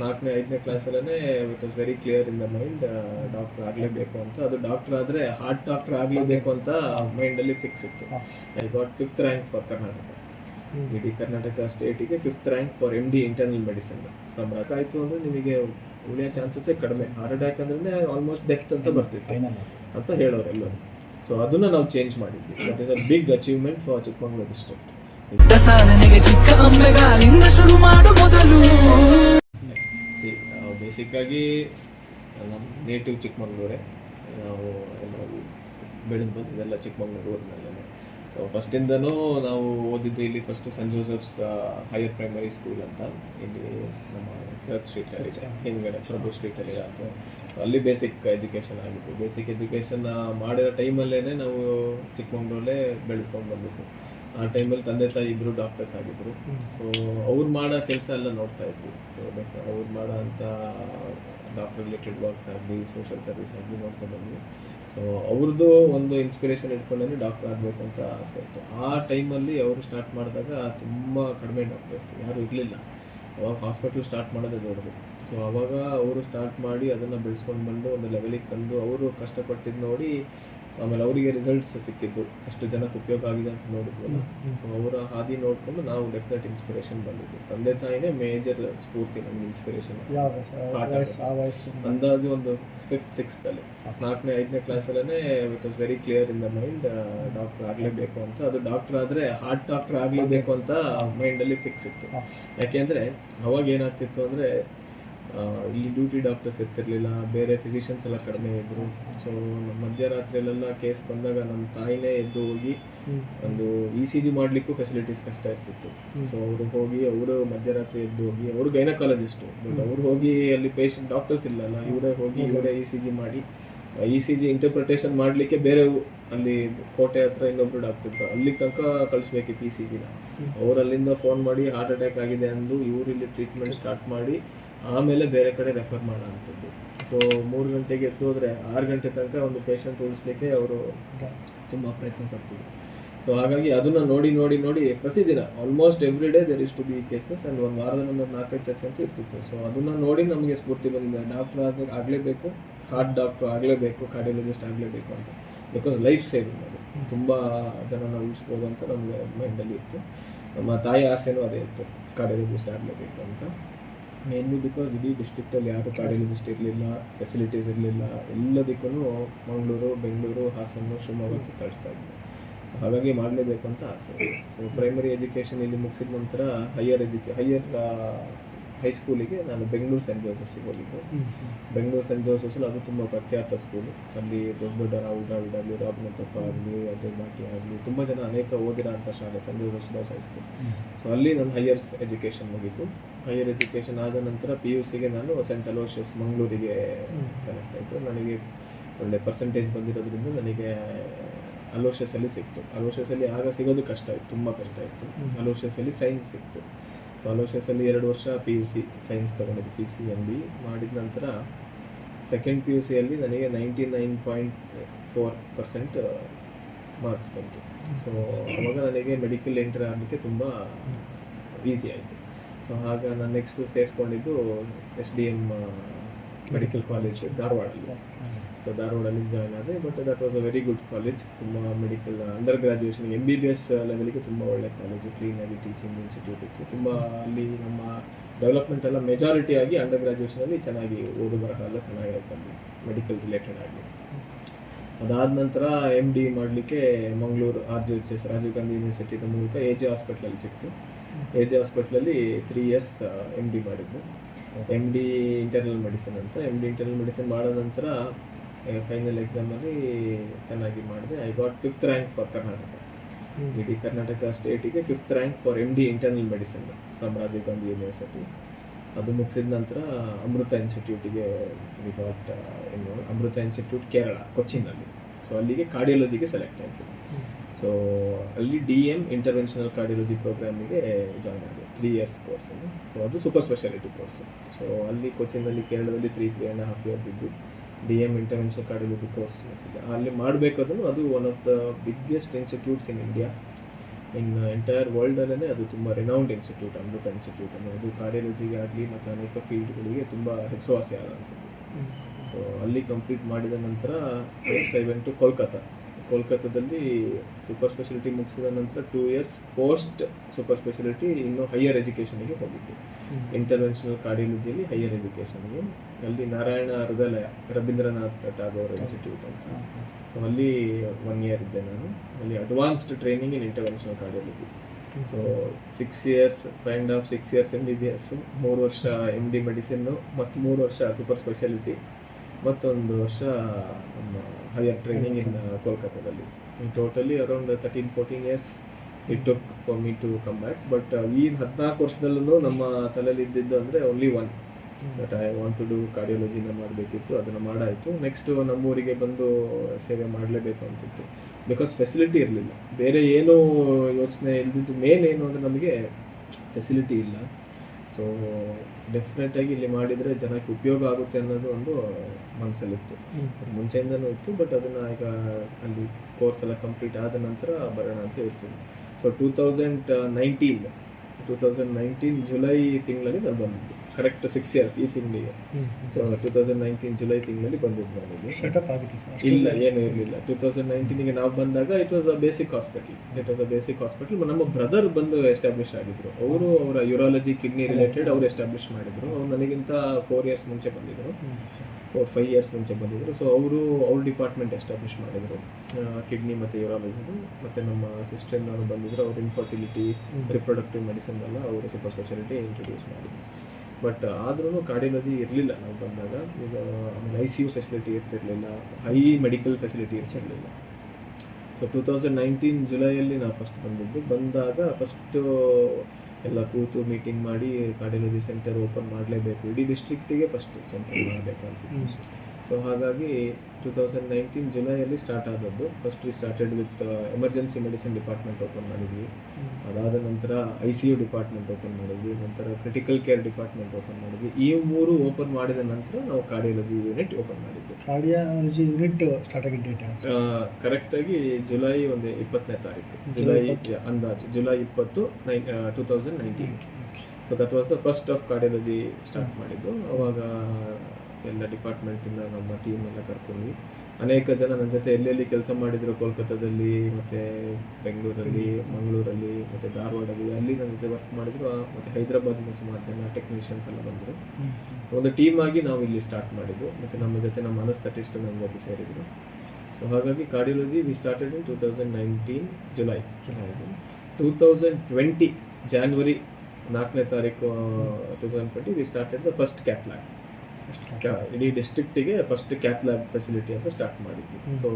ನಾಲ್ಕನೇ ಐದನೇ ಕ್ಲಾಸಲ್ಲೇ it was very clear in the mind doctor ಆಗಲೇಬೇಕು ಅಂತ. ಅದು ಡಾಕ್ಟರ್ ಆದರೆ ಹಾರ್ಟ್ ಡಾಕ್ಟರ್ ಆಗಲೇಬೇಕು ಅಂತ ಮೈಂಡಲ್ಲಿ ಫಿಕ್ಸ್ ಇತ್ತು. I got fifth rank for Karnataka ಇಡೀ Karnataka ಸ್ಟೇಟಿಗೆ fifth rank for M D internal medicine from ಆಯಿತು ಅಂದರೆ ನಿಮಗೆ ಉಳಿಯೋ ಚಾನ್ಸಸ್ಸೇ ಕಡಿಮೆ. ಹಾರ್ಟ್ ಅಟ್ಯಾಕ್ ಅಂದ್ರೆ ಆಲ್ಮೋಸ್ಟ್ ಡೆತ್ ಅಂತ ಬರ್ತಿತ್ತು. ಫೈನಲ್ ಅಂತ ಹೇಳೋರು ಎಲ್ಲರೂ. ಸೊ ಅದನ್ನ ನಾವು ಚೇಂಜ್ ಮಾಡಿದ್ವಿ. That is a big achievement for Chikkamagaluru district ಸಾಧನೆಗೆ ಚಿಕ್ಕ ಅಂಬೆಗಾಲಿಂದ ಶುರು ಮಾಡು ಮೊದಲು. ನಾವು ಬೇಸಿಕ್ ಆಗಿ ನಮ್ಮ ನೇಟಿವ್ ಚಿಕ್ಕಮಂಗ್ಳೂರೇ ನಾವು ಎಲ್ಲ ಬೆಳೆದು ಬಂದಿದ್ದೆಲ್ಲ ಚಿಕ್ಕಮಗಳೂರು ಊರಿನಲ್ಲೇ ಸೊ ಫಸ್ಟಿಂದನೂ ನಾವು ಓದಿದ್ದು ಇಲ್ಲಿ first saint Joseph's higher primary school ಅಂತ ಇಲ್ಲಿ ನಮ್ಮ ಚರ್ಚ್ ಸ್ಟ್ರೀಟಲ್ಲಿ ಹಿಂದ್ಗಡೆ ಪ್ರಭು ಸ್ಟ್ರೀಟಲ್ಲಿ ಇರೋದು. ಅಲ್ಲಿ ಬೇಸಿಕ್ ಎಜುಕೇಷನ್ ಆಗಿತ್ತು. ಬೇಸಿಕ್ ಎಜುಕೇಷನ್ ಮಾಡಿರೋ ಟೈಮಲ್ಲೇ ನಾವು ಚಿಕ್ಕಮಂಗ್ಳೂರಲ್ಲೇ ಬೆಳ್ಕೊಂಡು ಬಂದಿದ್ದು. ಆ ಟೈಮಲ್ಲಿ ತಂದೆ ತಾಯಿ ಇಬ್ಬರು ಡಾಕ್ಟರ್ಸ್ ಆಗಿದ್ರು. ಸೊ ಅವ್ರು ಮಾಡೋ ಕೆಲಸ ಎಲ್ಲ ನೋಡ್ತಾ ಇದ್ವಿ. ಸೊ ಅವ್ರು ಮಾಡೋ ಅಂಥ ಡಾಕ್ಟರ್ ರಿಲೇಟೆಡ್ ವರ್ಕ್ಸ್ ಆಗಲಿ ಸೋಷಿಯಲ್ ಸರ್ವಿಸ್ ಆಗಲಿ ನೋಡ್ತಾ ಬಂದ್ವಿ. ಸೊ ಅವ್ರದ್ದು ಒಂದು ಇನ್ಸ್ಪಿರೇಷನ್ ಇಟ್ಕೊಂಡೇ ಡಾಕ್ಟರ್ ಆಗಬೇಕು ಅಂತ ಆಸೆ ಇತ್ತು. ಆ ಟೈಮಲ್ಲಿ ಅವರು ಸ್ಟಾರ್ಟ್ ಮಾಡಿದಾಗ ತುಂಬ ಕಡಿಮೆ ಡಾಕ್ಟರ್ಸ್ ಯಾರೂ ಇರಲಿಲ್ಲ. ಅವಾಗ ಹಾಸ್ಪಿಟ್ಲ್ ಸ್ಟಾರ್ಟ್ ಮಾಡೋದೇ ದೊಡ್ಡದು. ಸೊ ಅವಾಗ ಅವರು ಸ್ಟಾರ್ಟ್ ಮಾಡಿ ಅದನ್ನು ಬೆಳೆಸ್ಕೊಂಡು ಬಂದು ಒಂದು ಲೆವೆಲಿಗೆ ತಂದು ಅವರು ಕಷ್ಟಪಟ್ಟಿದ್ದು ನೋಡಿ ಆಮೇಲೆ ಅವರಿಗೆ ರಿಸಲ್ಟ್ಸ್ ಸಿಕ್ಕಿದ್ದು ಎಷ್ಟು ಜನಕ್ಕೆ ಉಪಯೋಗ ಆಗಿದೆ ಅಂತ ನೋಡಿದ್ವಲ್ಲ. ಸೊ ಅವರ ಹಾದಿ ನೋಡಿಕೊಂಡು ನಾವು ಡೆಫಿನೆಟ್ ಇನ್ಸ್ಪಿರೇಷನ್ ಬಂದಿದ್ದು ತಂದೆ ತಾಯಿನೇ ಮೇಜರ್ ಸ್ಫೂರ್ತಿ ನಮ್ಗೆ ಇನ್ಸ್ಪಿರೇಷನ್ ಅಂದಾಜು ಒಂದು ಫಿಫ್ತ್ ಸಿಕ್ಸ್ತ್ ಅಲ್ಲಿ. ನಾಲ್ಕನೇ ಐದನೇ ಕ್ಲಾಸಲ್ಲೇ it was very clear in the mind doctor ಆಗಲೇಬೇಕು ಅಂತ. ಅದು ಡಾಕ್ಟರ್ ಆದರೆ ಹಾರ್ಟ್ ಡಾಕ್ಟರ್ ಆಗಲೇಬೇಕು ಅಂತ ಮೈಂಡಲ್ಲಿ ಫಿಕ್ಸ್ ಇತ್ತು. ಯಾಕೆಂದ್ರೆ ಅವಾಗ ಏನಾಗ್ತಿತ್ತು ಅಂದ್ರೆ ಇಲ್ಲಿ ಡ್ಯೂಟಿ ಡಾಕ್ಟರ್ಸ್ ಇರ್ತಿರ್ಲಿಲ್ಲ ಬೇರೆ ಫಿಸಿಷಿಯನ್ಸ್ ಎಲ್ಲ ಕಡಿಮೆ ಇದ್ರು. ಸೊ ಮಧ್ಯರಾತ್ರಿಯಲ್ಲೆಲ್ಲ ಕೇಸ್ ಬಂದಾಗ ನಮ್ಮ ತಾಯಿನೇ ಎದ್ದು ಹೋಗಿ ಒಂದು ಇ ಸಿ ಜಿ ಮಾಡ್ಲಿಕ್ಕೂ ಫೆಸಿಲಿಟೀಸ್ ಕಷ್ಟ ಇರ್ತಿತ್ತು. ಸೊ ಅವರು ಹೋಗಿ ಅವರು ಮಧ್ಯರಾತ್ರಿ ಎದ್ದು ಹೋಗಿ ಅವರು ಗೈನಕಾಲಜಿಸ್ಟು ಬಟ್ ಅವ್ರು ಹೋಗಿ ಅಲ್ಲಿ ಪೇಷಂಟ್ ಡಾಕ್ಟರ್ಸ್ ಇಲ್ಲಲ್ಲ ಇವರೇ ಹೋಗಿ ಇವರೇ ಇ ಸಿ ಜಿ ಮಾಡಿ ಇ ಸಿ ಜಿ ಇಂಟರ್ಪ್ರಿಟೇಷನ್ ಮಾಡಲಿಕ್ಕೆ ಬೇರೆ ಅಲ್ಲಿ ಕೋಟೆ ಹತ್ರ ಇನ್ನೊಬ್ರು ಡಾಕ್ಟರ್ ಇದ್ರು. ಅಲ್ಲಿಗೆ ತನಕ ಕಳಿಸ್ಬೇಕಿತ್ತು ಇ ಸಿ ಜಿನ ಅವ್ರು ಅಲ್ಲಿಂದ ಫೋನ್ ಮಾಡಿ ಹಾರ್ಟ್ ಅಟ್ಯಾಕ್ ಆಗಿದೆ ಅಂದು ಇವರು ಇಲ್ಲಿ ಟ್ರೀಟ್ಮೆಂಟ್ ಸ್ಟಾರ್ಟ್ ಮಾಡಿ ಆಮೇಲೆ ಬೇರೆ ಕಡೆ ರೆಫರ್ ಮಾಡೋವಂಥದ್ದು ಸೊ ಮೂರು ಗಂಟೆಗೆ ಎದ್ದು ಹೋದರೆ ಆರು ಗಂಟೆ ತನಕ ಒಂದು ಪೇಷಂಟ್ ಉಳಿಸ್ಲಿಕ್ಕೆ ಅವರು ತುಂಬ ಪ್ರಯತ್ನ ಪಡ್ತಿದ್ರು. ಸೊ ಹಾಗಾಗಿ ಅದನ್ನು ನೋಡಿ ನೋಡಿ ನೋಡಿ ಪ್ರತಿದಿನ almost every day there is to be cases and ಒಂದು ವಾರದಲ್ಲಿ ಒಂದು ನಾಲ್ಕೈದು ಸತಿ ಅಂತ ಇರ್ತಿತ್ತು. ಸೊ ಅದನ್ನು ನೋಡಿ ನಮಗೆ ಸ್ಫೂರ್ತಿ ಬಂದಿದೆ. ಡಾಕ್ಟರ್ ಆದ ಆಗಲೇಬೇಕು ಹಾರ್ಟ್ ಡಾಕ್ಟರ್ ಆಗಲೇಬೇಕು ಕಾರ್ಡಿಯಾಲಜಿಸ್ಟ್ ಆಗಲೇಬೇಕು ಅಂತ. ಬಿಕಾಸ್ ಲೈಫ್ ಸೇವಿಂಗ್ ಅದು. ತುಂಬ ಜನನ ಉಳಿಸ್ಬೋದು ಅಂತ ನಮಗೆ ಮೈಂಡಲ್ಲಿ ಇತ್ತು. ನಮ್ಮ ತಾಯಿ ಆಸೆನೂ ಅದೇ ಇತ್ತು. ಕಾರ್ಡಿಯಾಲಜಿಸ್ಟ್ ಆಗಲೇಬೇಕು ಅಂತ. ಮೇನ್ಲಿ ಬಿಕಾಸ್ ಇಡೀ ಡಿಸ್ಟ್ರಿಕ್ಟಲ್ಲಿ ಯಾರು ಕಾರ್ಡಿಯಾಲಜಿಸ್ಟ್ ಇರಲಿಲ್ಲ ಫೆಸಿಲಿಟೀಸ್ ಇರಲಿಲ್ಲ ಎಲ್ಲದಕ್ಕೂ ಮಂಗಳೂರು ಬೆಂಗಳೂರು ಹಾಸನ ಶಿವಮೊಗ್ಗಕ್ಕೆ ಕಳಿಸ್ತಾ ಇದ್ದೆ ಸೊ ಹಾಗಾಗಿ ಮಾಡಲೇಬೇಕು ಅಂತ ಆಸೆ. ಸೊ ಪ್ರೈಮರಿ ಎಜುಕೇಷನ್ ಇಲ್ಲಿ ಮುಗಿಸಿದ ನಂತರ ಹೈಯರ್ ಎಜುಕೇ ಹೈಯರ್ ಹೈಸ್ಕೂಲಿಗೆ ನಾನು ಬೆಂಗಳೂರು ಸೆಂಟ್ ಜೋಸಫ್ಸಿಗೆ ಹೋಗಿದ್ದು. ಬೆಂಗಳೂರು ಸೆಂಟ್ ಜೋಸಫ್ಸಲ್ಲಿ ಅದು ತುಂಬ ಪ್ರಖ್ಯಾತ ಸ್ಕೂಲು ಅಲ್ಲಿ ದೊಡ್ಡ ದೊಡ್ಡ ರಾಹುಲ್ ದ್ರಾವಿಡ್ ಆಗಲಿ ರಾಮನಂತಪ್ಪ ಆಗಲಿ ಅಜಯ್ ಮಾಟಿ ಆಗಲಿ ತುಂಬ ಜನ ಅನೇಕ ಓದಿರೋ ಅಂಥ ಶಾಲೆ ಸೆಂಟ್ ಜೋಸಫ್ಸ್ ಹೈಸ್ಕೂಲ್ ಸೊ ಅಲ್ಲಿ ನನ್ನ ಹೈಯರ್ಸ್ ಎಜುಕೇಷನ್ ಮುಗೀತು. ಹೈಯರ್ ಎಜುಕೇಷನ್ ಆದ ನಂತರ ಪಿ ಯು ಸಿಗೆ ನಾನು ಸೆಂಟ್ ಅಲೋಷಿಯಸ್ ಮಂಗಳೂರಿಗೆ ಸೆಲೆಕ್ಟ್ ಆಯಿತು. ನನಗೆ ಒಳ್ಳೆ ಪರ್ಸೆಂಟೇಜ್ ಬಂದಿರೋದ್ರಿಂದ ನನಗೆ ಅಲೋಷಿಯಸಲ್ಲಿ ಸಿಕ್ತು. ಅಲೋಷಿಯಸಲ್ಲಿ ಆಗ ಸಿಗೋದು ಕಷ್ಟ ಆಯಿತು ತುಂಬ ಕಷ್ಟ ಆಯಿತು. ಅಲೋಷಿಯಸಲ್ಲಿ ಸೈನ್ಸ್ ಸಿಕ್ತು. ಸೊ ಅಲೋಷಿಯಸಲ್ಲಿ ಎರಡು ವರ್ಷ ಪಿ ಯು ಸಿ ಸೈನ್ಸ್ ತೊಗೊಂಡಿದ್ದು ಪಿ ಸಿ ಎಂ ಬಿ ಮಾಡಿದ ನಂತರ ಸೆಕೆಂಡ್ ಪಿ ಯು ಸಿಯಲ್ಲಿ ನನಗೆ ninety nine point four percent marks ಬಂತು. ಸೊ ಅವಾಗ ನನಗೆ ಮೆಡಿಕಲ್ ಎಂಟ್ರಿ ಆಗಲಿಕ್ಕೆ ತುಂಬ ಈಸಿ ಆಯಿತು. ಸೊ ಆಗ ನಾನು next ಸೇರಿಕೊಂಡಿದ್ದು S D M medical college ಧಾರವಾಡಲ್ಲಿ. So ಧಾರವಾಡಲ್ಲಿ ಜಾಯ್ನ್ ಆದೆ but that was a very good college ತುಂಬ medical under graduation M B B S ಲೆವೆಲ್ಗೆ ತುಂಬ ಒಳ್ಳೆ ಕಾಲೇಜು ಕ್ಲೀನಾಗಿ ಟೀಚಿಂಗ್ ಇನ್ಸ್ಟಿಟ್ಯೂಟ್ ಇತ್ತು. ತುಂಬ ಅಲ್ಲಿ ನಮ್ಮ ಡೆವಲಪ್ಮೆಂಟ್ ಎಲ್ಲ ಮೆಜಾರಿಟಿ ಆಗಿ ಅಂಡರ್ ಗ್ರಾಜುಯೇಷನಲ್ಲಿ ಚೆನ್ನಾಗಿ ಓದು ಬರಹ ಎಲ್ಲ ಚೆನ್ನಾಗಿರುತ್ತೆ ಅಲ್ಲಿ ಮೆಡಿಕಲ್ ರಿಲೇಟೆಡ್ ಆಗಿ. ಅದಾದ ನಂತರ ಎಂ ಡಿ ಮಾಡಲಿಕ್ಕೆ Mangaluru R G H S Rajiv Gandhi ಯೂನಿವರ್ಸಿಟಿದ ಮೂಲಕ ಎ ಜೆ ಹಾಸ್ಪಿಟ್ಲಲ್ಲಿ ಸಿಕ್ತು. ಎ ಜೆ ಹಾಸ್ಪಿಟ್ಲಲ್ಲಿ ತ್ರೀ ಇಯರ್ಸ್ ಎಂ ಡಿ ಮಾಡಿದ್ದು. ಎಂ ಡಿ ಇಂಟರ್ನಲ್ ಮೆಡಿಸಿನ್ ಅಂತ. ಎಂ ಡಿ ಇಂಟರ್ನಲ್ ಮೆಡಿಸಿನ್ ಮಾಡೋ ನಂತರ ಫೈನಲ್ ಎಕ್ಸಾಮಲ್ಲಿ ಚೆನ್ನಾಗಿ ಮಾಡಿದೆ. I got fifth rank for Karnataka ಇಡೀ Karnataka ಸ್ಟೇಟಿಗೆ fifth rank for M D internal medicine from Rajiv Gandhi university ಅದು ಮುಗಿಸಿದ ನಂತರ ಅಮೃತ ಇನ್ಸ್ಟಿಟ್ಯೂಟಿಗೆ ವಿ ಗಾಟ್ ಏನು ಅಮೃತ ಇನ್ಸ್ಟಿಟ್ಯೂಟ್ ಕೇರಳ ಕೊಚ್ಚಿನಲ್ಲಿ ಸೊ ಅಲ್ಲಿಗೆ ಕಾರ್ಡಿಯಾಲಜಿಗೆ ಸೆಲೆಕ್ಟ್ ಆಯಿತು. ಸೊ ಅಲ್ಲಿ ಡಿ ಎಂ ಇಂಟರ್ವೆನ್ಷನಲ್ ಕಾರ್ಡಿಯಾಲಜಿ ಪ್ರೋಗ್ರಾಮಿಗೆ ಜಾಯ್ನ್ ಆಗಿದೆ ತ್ರೀ ಇಯರ್ಸ್ ಕೋರ್ಸ್ ಸೊ ಅದು ಸೂಪರ್ ಸ್ಪೆಷಾಲಿಟಿ ಕೋರ್ಸ್ ಸೊ ಅಲ್ಲಿ ಕೊಚ್ಚಿನಲ್ಲಿ ಕೇರಳದಲ್ಲಿ three three and half years ಇದ್ದು D M intervention cardiology course ಮುಗಿಸಿದೆ. ಅಲ್ಲಿ ಮಾಡಬೇಕಾದ್ರೂ ಅದು one of the biggest institutes in India in entire ವರ್ಲ್ಡಲ್ಲೇ ಅದು ತುಂಬ ರಿನೌಂಡ್ ಇನ್ಸ್ಟಿಟ್ಯೂಟ್ ಅಮೃತ ಇನ್ಸ್ಟಿಟ್ಯೂಟ್ ಅನ್ನೋದು ಕಾರ್ಡಿಯಾಲಜಿಗೆ ಆಗಲಿ ಮತ್ತು ಅನೇಕ ಫೀಲ್ಡ್ಗಳಿಗೆ ತುಂಬ ಹೆಸರುವಾಸಿ ಆದಂಥದ್ದು ಸೊ ಅಲ್ಲಿ ಕಂಪ್ಲೀಟ್ ಮಾಡಿದ ನಂತರ next I went to Kolkata ಕೋಲ್ಕತ್ತಾದಲ್ಲಿ ಸೂಪರ್ ಸ್ಪೆಷಾಲಿಟಿ ಮುಗಿಸಿದ ನಂತರ two years post super speciality ಇನ್ನು ಹೈಯರ್ ಎಜುಕೇಷನ್ಗೆ ಹೋಗಿದ್ದೆ. ಇಂಟರ್ನ್ಯಾಷನಲ್ ಕಾರ್ಡಿಯಾಲಜಿಯಲ್ಲಿ ಹೈಯರ್ ಎಜುಕೇಷನ್ಗೆ ಅಲ್ಲಿ ನಾರಾಯಣ ಹೃದಯ ರವೀಂದ್ರನಾಥ್ ಟಾಗೋರ್ ಇನ್ಸ್ಟಿಟ್ಯೂಟ್ ಅಂತ. ಸೊ ಅಲ್ಲಿ ಒನ್ ಇಯರ್ ಇದ್ದೆ ನಾನು. ಅಲ್ಲಿ advanced training in international cardiology so six years find of half six years M B B S ಮೂರು ವರ್ಷ ಎಂ ಡಿ ಮೆಡಿಸಿನ್ನು ಮತ್ತು ಮೂರು ವರ್ಷ ಸೂಪರ್ ಸ್ಪೆಷಾಲಿಟಿ ಮತ್ತೊಂದು ವರ್ಷ ನಮ್ಮ ಹೈಯರ್ ಟ್ರೈನಿಂಗ್ ಇನ್ ಕೋಲ್ಕತ್ತಾದಲ್ಲಿ totally around thirteen fourteen years it took for me to come back but ಈ ಹದಿನಾಲ್ಕು ವರ್ಷದಲ್ಲೂ ನಮ್ಮ ತಲೆಯಲ್ಲಿ ಇದ್ದಿದ್ದು ಅಂದರೆ only one but I want to do ಕಾರ್ಡಿಯಾಲಜಿನ ಮಾಡಬೇಕಿತ್ತು, ಅದನ್ನು ಮಾಡಾಯಿತು. ನೆಕ್ಸ್ಟ್ ನಮ್ಮೂರಿಗೆ ಬಂದು ಸೇವೆ ಮಾಡಲೇಬೇಕು ಅಂತಿತ್ತು. ಬಿಕಾಸ್ ಫೆಸಿಲಿಟಿ ಇರಲಿಲ್ಲ. ಬೇರೆ ಏನೂ ಯೋಚನೆ ಇಲ್ದಿದ್ದು ಮೇನ್ ಏನು ಅಂದರೆ ನಮಗೆ ಫೆಸಿಲಿಟಿ ಇಲ್ಲ. ಸೊ ಡೆಫಿನೆಟಾಗಿ ಇಲ್ಲಿ ಮಾಡಿದರೆ ಜನಕ್ಕೆ ಉಪಯೋಗ ಆಗುತ್ತೆ ಅನ್ನೋದು ಒಂದು ಮನಸ್ಸಲ್ಲಿತ್ತು ಮುಂಚೆಯಿಂದನೂ ಇತ್ತು ಬಟ್ ಅದನ್ನು ಈಗ ಅಲ್ಲಿ ಕೋರ್ಸ್ ಎಲ್ಲ ಕಂಪ್ಲೀಟ್ ಆದ ನಂತರ ಬರೋಣ ಅಂತ ಯೋಚಿಸಿದ್ವಿ. So two thousand nineteen two thousand nineteen July ತಿಂಗಳಲ್ಲಿ ನಾನು ಬಂದಿದ್ದು. ಕರೆಕ್ಟ್ ಸಿಕ್ಸ್ ಇಯರ್ಸ್ ಈ ತಿಂಗಳಿಗೆ. So two thousand nineteen July ತಿಂಗಳಲ್ಲಿ ಬಂದಿದ್ದು ನಾನು ಇಲ್ಲಿ ಏನು ಇರಲಿಲ್ಲ. ಟೂ ತೌಸಂಡ್ ನೈನ್ಟೀನಿಗೆ ನಾವು ಬಂದಾಗ it was a basic hospital it was a basic hospital ನಮ್ಮ ಬ್ರದರ್ ಬಂದು ಎಸ್ಟಾಬ್ಲಿಷ್ ಆಗಿದ್ರು. ಅವರು ಅವರ ಯೂರಾಲಜಿ ಕಿಡ್ನಿ ರಿಲೇಟೆಡ್ ಅವರು ಎಸ್ಟಾಬ್ಲಿಷ್ ಮಾಡಿದ್ರು. ಅವ್ರು ನನಗಿಂತ ಫೋರ್ ಇಯರ್ಸ್ ಮುಂಚೆ ಬಂದಿದ್ರು. ಫೋರ್ ಫೈವ್ ಇಯರ್ಸ್ ಮುಂಚೆ ಬಂದಿದ್ರು. ಸೊ ಅವರು ಅವ್ರ ಡಿಪಾರ್ಟ್ಮೆಂಟ್ ಎಸ್ಟಾಬ್ಲಿಷ್ ಮಾಡಿದ್ರು. ಕಿಡ್ನಿ ಮತ್ತು ಯೂರಾಲಜಿದು ಮತ್ತು ನಮ್ಮ ಸಿಸ್ಟರ್ ನಾನು ಬಂದಿದ್ರು. ಅವ್ರ ಇನ್ಫರ್ಟಿಲಿಟಿ ರಿಪ್ರೊಡಕ್ಟಿವ್ ಮೆಡಿಸಿನ್ ಎಲ್ಲ ಅವರು ಸೂಪರ್ ಸ್ಪೆಷಾಲಿಟಿ ಇಂಟ್ರೊಡ್ಯೂಸ್ ಮಾಡಿದ್ರು. ಬಟ್ ಆದ್ರೂ ಕಾರ್ಡಿಯಾಲಜಿ ಇರಲಿಲ್ಲ. ನಾವು ಬಂದಾಗ ಈಗ ಆಮೇಲೆ ಐ ಸಿ ಯು ಫೆಸಿಲಿಟಿ ಇರ್ತಿರಲಿಲ್ಲ. ಹೈ ಮೆಡಿಕಲ್ ಫೆಸಿಲಿಟಿ ಇರ್ತಿರಲಿಲ್ಲ. ಸೊ ಟೂ ತೌಸಂಡ್ ನೈನ್ಟೀನ್ ಜುಲೈಯಲ್ಲಿ ನಾವು ಫಸ್ಟ್ ಬಂದಿದ್ದು. ಬಂದಾಗ ಫಸ್ಟು ಎಲ್ಲ ಕೂತು ಮೀಟಿಂಗ್ ಮಾಡಿ ಕಾರ್ಡಿಯಾಲಜಿ ಸೆಂಟರ್ ಓಪನ್ ಮಾಡಲೇಬೇಕು. ಇಡೀ ಡಿಸ್ಟ್ರಿಕ್ಟಿಗೆ ಫಸ್ಟ್ ಸೆಂಟರ್ ಮಾಡಬೇಕು ಅಂತ ಸೊ ಹಾಗಾಗಿ ಟೂ ತೌಸಂಡ್ ನೈನ್ಟೀನ್ ಜುಲೈಯಲ್ಲಿ ಸ್ಟಾರ್ಟ್ ಆದದ್ದು. First we started with emergency medicine department open ಮಾಡಿದ್ವಿ. ಅದಾದ ನಂತರ I C U department open ಮಾಡಿದ್ವಿ. ನಂತರ ಕ್ರಿಟಿಕಲ್ ಕೇರ್ ಡಿಪಾರ್ಟ್ಮೆಂಟ್ ಓಪನ್ ಮಾಡಿದ್ವಿ. ಈ ಮೂರು ಓಪನ್ ಮಾಡಿದ ನಂತರ ನಾವು ಕಾರ್ಡಿಯಾಲಜಿ ಯೂನಿಟ್ ಓಪನ್ ಮಾಡಿದ್ವಿ. ಕಾರ್ಡಿಯಾಲಜಿ ಯೂನಿಟ್ ಸ್ಟಾರ್ಟ್ ಆಗಿದ್ದ ಕರೆಕ್ಟ್ ಆಗಿ ಕರೆಕ್ಟಾಗಿ ಜುಲೈ ಒಂದು ಇಪ್ಪತ್ತನೇ ತಾರೀಕು. ಜುಲೈ ಅಂದಾಜು. ಜುಲೈ ಇಪ್ಪತ್ತು nine two thousand nineteen so that was the first of cardiology start ಮಾಡಿದ್ದು. ಅವಾಗ ಎಲ್ಲ ಡಿಪಾರ್ಟ್ಮೆಂಟಿಂದ ನಮ್ಮ ಟೀಮ್ ಎಲ್ಲ ಕರ್ಕೊಂಡ್ವಿ. ಅನೇಕ ಜನ ನನ್ನ ಜೊತೆ ಎಲ್ಲೆಲ್ಲಿ ಕೆಲಸ ಮಾಡಿದ್ರು ಕೋಲ್ಕತ್ತಾದಲ್ಲಿ, ಮತ್ತು ಬೆಂಗಳೂರಲ್ಲಿ, ಮಂಗಳೂರಲ್ಲಿ, ಮತ್ತು ಧಾರವಾಡಲ್ಲಿ ಅಲ್ಲಿ ನನ್ನ ಜೊತೆ ವರ್ಕ್ ಮಾಡಿದ್ರು. ಮತ್ತು ಹೈದರಾಬಾದಿಂದ ಸುಮಾರು ಜನ ಟೆಕ್ನಿಷಿಯನ್ಸ್ ಎಲ್ಲ ಬಂದರು. ಸೊ ಒಂದು ಟೀಮ್ ಆಗಿ ನಾವು ಇಲ್ಲಿ ಸ್ಟಾರ್ಟ್ ಮಾಡಿದ್ದು ಮತ್ತು ನಮ್ಮ ಜೊತೆ ನಮ್ಮ ಅನಸ್ತಟಿಸ್ಟ್ ನಮ್ಮ ಜೊತೆ ಸೇರಿದ್ರು. ಸೊ ಹಾಗಾಗಿ cardiology we started in two thousand nineteen July two thousand twenty January ನಾಲ್ಕನೇ ತಾರೀಕು two thousand twenty we started the first cath lab ಇಡೀ ಡಿಸ್ಟ್ರಿಕ್ಟಿಗೆ ಫಸ್ಟ್ ಕ್ಯಾತ್ ಲ್ಯಾಬ್ ಫೆಸಿಲಿಟಿ ಅಂತ ಸ್ಟಾರ್ಟ್ ಮಾಡಿದ್ವಿ. ಸೊ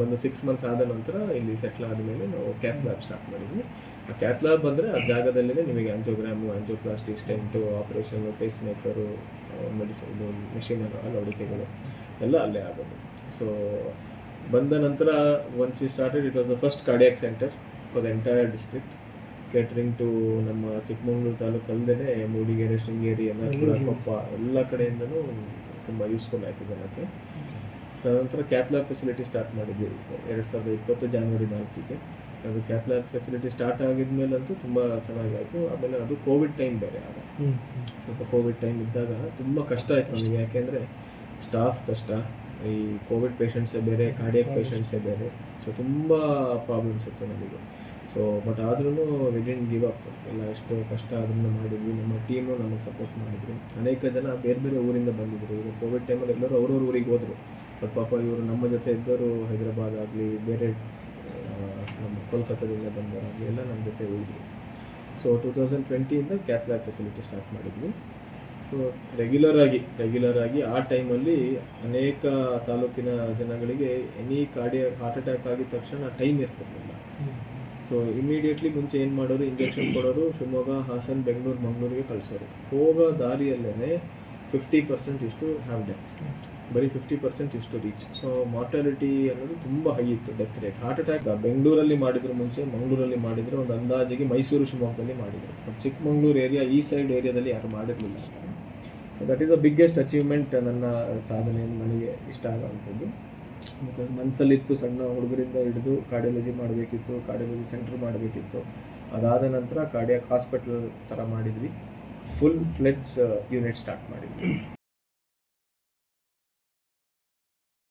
ಬಂದು ಸಿಕ್ಸ್ ಮಂತ್ಸ್ ಆದ ನಂತರ ಇಲ್ಲಿ ಸೆಟ್ಲ್ ಆದಮೇಲೆ ನಾವು ಕ್ಯಾತ್ ಲ್ಯಾಬ್ ಸ್ಟಾರ್ಟ್ ಮಾಡಿದ್ವಿ. ಆ ಕ್ಯಾತ್ ಲ್ಯಾಬ್ ಅಂದರೆ ಆ ಜಾಗದಲ್ಲೇ ನಿಮಗೆ angiogram angioplasty stent operation pace maker medicine machine ಅಳವಡಿಕೆಗಳು ಎಲ್ಲ ಅಲ್ಲೇ ಆಗೋದು. ಸೊ ಬಂದ ನಂತರ once we started it was the first cardiac center for the entire district catering to ನಮ್ಮ ಚಿಕ್ಕಮಗಳೂರು ತಾಲೂಕು ಅಲ್ಲದೇ ಮೂಡಿಗೆರೆ ಶೃಂಗೇರಿ ಎಲ್ಲ ಕೊಪ್ಪ ಎಲ್ಲ ಕಡೆಯಿಂದನೂ ತುಂಬ ಯೂಸ್ಫುಲ್ ಆಯಿತು ಜನಕ್ಕೆ. ತದನಂತರ ಕ್ಯಾತ್ಲಾಗ್ ಫೆಸಿಲಿಟಿ ಸ್ಟಾರ್ಟ್ ಮಾಡಿದ್ವಿ ಎರಡು ಸಾವಿರದ ಇಪ್ಪತ್ತು ಜಾನ್ವರಿ ನಾಲ್ಕಿಗೆ. ಅದು ಕ್ಯಾತ್ಲಾಗ್ ಫೆಸಿಲಿಟಿ ಸ್ಟಾರ್ಟ್ ಆಗಿದ್ಮೇಲಂತೂ ತುಂಬ ಚೆನ್ನಾಗಾಯಿತು ಆಮೇಲೆ ಅದು ಕೋವಿಡ್ ಟೈಮ್ ಬೇರೆ ಆಗ ಸ್ವಲ್ಪ ಕೋವಿಡ್ ಟೈಮ್ ಇದ್ದಾಗ ತುಂಬ ಕಷ್ಟ ಆಯಿತು ನಮಗೆ. ಯಾಕೆಂದರೆ ಸ್ಟಾಫ್ ಕಷ್ಟ ಈ ಕೋವಿಡ್ ಪೇಷಂಟ್ಸೇ ಬೇರೆ ಕಾರ್ಡಿಯಕ್ ಪೇಷಂಟ್ಸೇ ಬೇರೆ. ಸೊ ತುಂಬ ಪ್ರಾಬ್ಲಮ್ಸ್ ಇತ್ತು ನಮಗೆ. ಸೊ ಬಟ್ ಆದ್ರೂ ವಿಡಿನ್ ಗಿವ್ ಅಪ್ ಎಲ್ಲ ಎಷ್ಟು ಕಷ್ಟ ಅದನ್ನು ಮಾಡಿದ್ವಿ. ನಮ್ಮ ಟೀಮು ನಮಗೆ ಸಪೋರ್ಟ್ ಮಾಡಿದ್ರು. ಅನೇಕ ಜನ ಬೇರೆ ಬೇರೆ ಊರಿಂದ ಬಂದಿದ್ರು. ಈಗ ಕೋವಿಡ್ ಟೈಮಲ್ಲಿ ಎಲ್ಲರೂ ಅವ್ರವ್ರ ಊರಿಗೆ ಹೋದರು. ಬಟ್ ಪಾಪ ಇವರು ನಮ್ಮ ಜೊತೆ ಇದ್ದವರು ಹೈದರಾಬಾದ್ ಆಗಲಿ, ಬೇರೆ ನಮ್ಮ ಕೋಲ್ಕತ್ತಾದಿಂದ ಬಂದವರಾಗಲಿ ಎಲ್ಲ ನಮ್ಮ ಜೊತೆ ಉಳಿದ್ರು ಸೊ ಟೂ ತೌಸಂಡ್ ಟ್ವೆಂಟಿಯಿಂದ ಕ್ಯಾಥ್ಲ್ಯಾಬ್ ಫೆಸಿಲಿಟಿ ಸ್ಟಾರ್ಟ್ ಮಾಡಿದ್ವಿ. ಸೊ ರೆಗ್ಯುಲರ್ ಆಗಿ ರೆಗ್ಯುಲರ್ ಆಗಿ ಆ ಟೈಮಲ್ಲಿ ಅನೇಕ ತಾಲೂಕಿನ ಜನಗಳಿಗೆ ಎನಿ ಕಾರ್ಡಿಯ ಹಾರ್ಟ್ ಅಟ್ಯಾಕ್ ಆಗಿದ ತಕ್ಷಣ ಟೈಮ್ ಇರ್ತಿರ್ಲಿಲ್ಲ. ಸೊ ಇಮಿಡಿಯೇಟ್ಲಿ ಮುಂಚೆ ಏನು ಮಾಡೋರು ಇಂಜೆಕ್ಷನ್ ಕೊಡೋರು, ಶಿವಮೊಗ್ಗ, ಹಾಸನ್, ಬೆಂಗಳೂರು, ಮಂಗಳೂರಿಗೆ ಕಳಿಸೋರು. ಹೋಗೋ ದಾರಿಯಲ್ಲೇ ಫಿಫ್ಟಿ ಪರ್ಸೆಂಟ್ ಇಷ್ಟು ಹ್ಯಾವ್ ಡೆತ್ ಬರೀ ಫಿಫ್ಟಿ ಪರ್ಸೆಂಟ್ ಇಷ್ಟು ರೀಚ್ ಸೊ ಮಾರ್ಟಾಲಿಟಿ ಅನ್ನೋದು ತುಂಬ ಹೈ ಇತ್ತು ಡೆತ್ ರೇಟ್ ಹಾರ್ಟ್ ಅಟ್ಯಾಕ್ ಬೆಂಗಳೂರಲ್ಲಿ ಮಾಡಿದ್ರು ಮುಂಚೆ, ಮಂಗಳೂರಲ್ಲಿ ಮಾಡಿದ್ರು, ಒಂದು ಅಂದಾಜಿಗೆ ಮೈಸೂರು, ಶಿವಮೊಗ್ಗದಲ್ಲಿ ಮಾಡಿದ್ರು. ಚಿಕ್ಕಮಂಗ್ಳೂರು ಏರಿಯಾ ಈ ಸೈಡ್ ಏರಿಯಾದಲ್ಲಿ ಯಾರು ಮಾಡಿರಲಿಲ್ಲ. That is the biggest achievement ನನ್ನ ಸಾಧನೆ, ನನಗೆ ಇಷ್ಟ ಆಗುವಂಥದ್ದು ಬಿಕಾಸ್ ಮನಸ್ಸಲ್ಲಿತ್ತು ಸಣ್ಣ ಹುಡುಗರಿಂದ ಹಿಡಿದು ಕಾರ್ಡಿಯಾಲಜಿ ಮಾಡಬೇಕಿತ್ತು, ಕಾರ್ಡಿಯಾಲಜಿ ಸೆಂಟರ್ ಮಾಡಬೇಕಿತ್ತು. ಅದಾದ ನಂತರ ಕಾರ್ಡಿಯಾಕ್ ಹಾಸ್ಪಿಟಲ್ ಥರ ಮಾಡಿದ್ವಿ. ಫುಲ್ ಫ್ಲೆಡ್ಜ್ ಯೂನಿಟ್ ಸ್ಟಾರ್ಟ್ ಮಾಡಿದ್ವಿ.